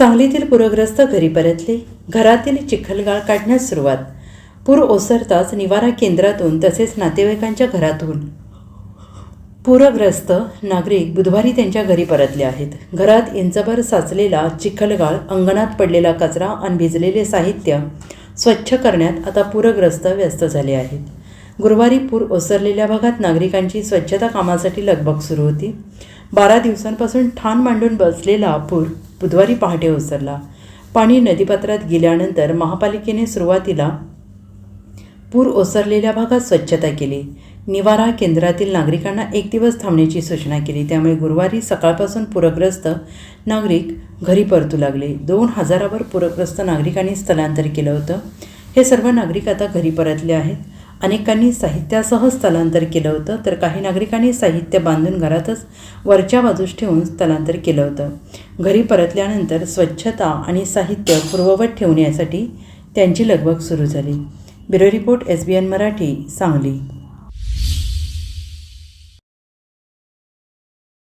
सांगलीतील पूरग्रस्त घरी परतले. घरातील चिखलगाळ काढण्यास सुरुवात. पूर ओसरताच निवारा केंद्रातून तसेच नातेवाईकांच्या घरातून. पूरग्रस्त नागरिक बुधवारी त्यांच्या घरी परतले आहेत. घरात इंचभर साचलेला चिखलगाळ अंगणात पडलेला कचरा आणि भिजलेले साहित्य स्वच्छ करण्यात आता पूरग्रस्त व्यस्त झाले आहेत. गुरुवारी पूर ओसरलेल्या भागात नागरिकांची स्वच्छता कामासाठी लगबग सुरू होती. बारा दिवसांपासून ठाण मांडून बसलेला पूर बुधवारी पहाटे ओसरला. पाणी नदीपात्रात गेल्यानंतर महापालिकेने सुरुवातीला पूर ओसरलेल्या भागात स्वच्छता केली. निवारा केंद्रातील नागरिकांना एक दिवस थांबण्याची सूचना केली. त्यामुळे गुरुवारी सकाळपासून पूरग्रस्त नागरिक घरी परतू लागले. दोन हजारावर पूरग्रस्त नागरिकांनी स्थलांतर केलं होतं. हे सर्व नागरिक आता घरी परतले आहेत. अनेकांनी साहित्यासह स्थलांतर केलं होतं तर काही नागरिकांनी साहित्य बांधून घरातच वरच्या बाजूस ठेवून स्थलांतर केलं होतं. घरी परतल्यानंतर स्वच्छता आणि साहित्य पूर्ववत ठेवण्यासाठी त्यांची लगबग सुरू झाली. Bureau report S B N Marathi Sangli.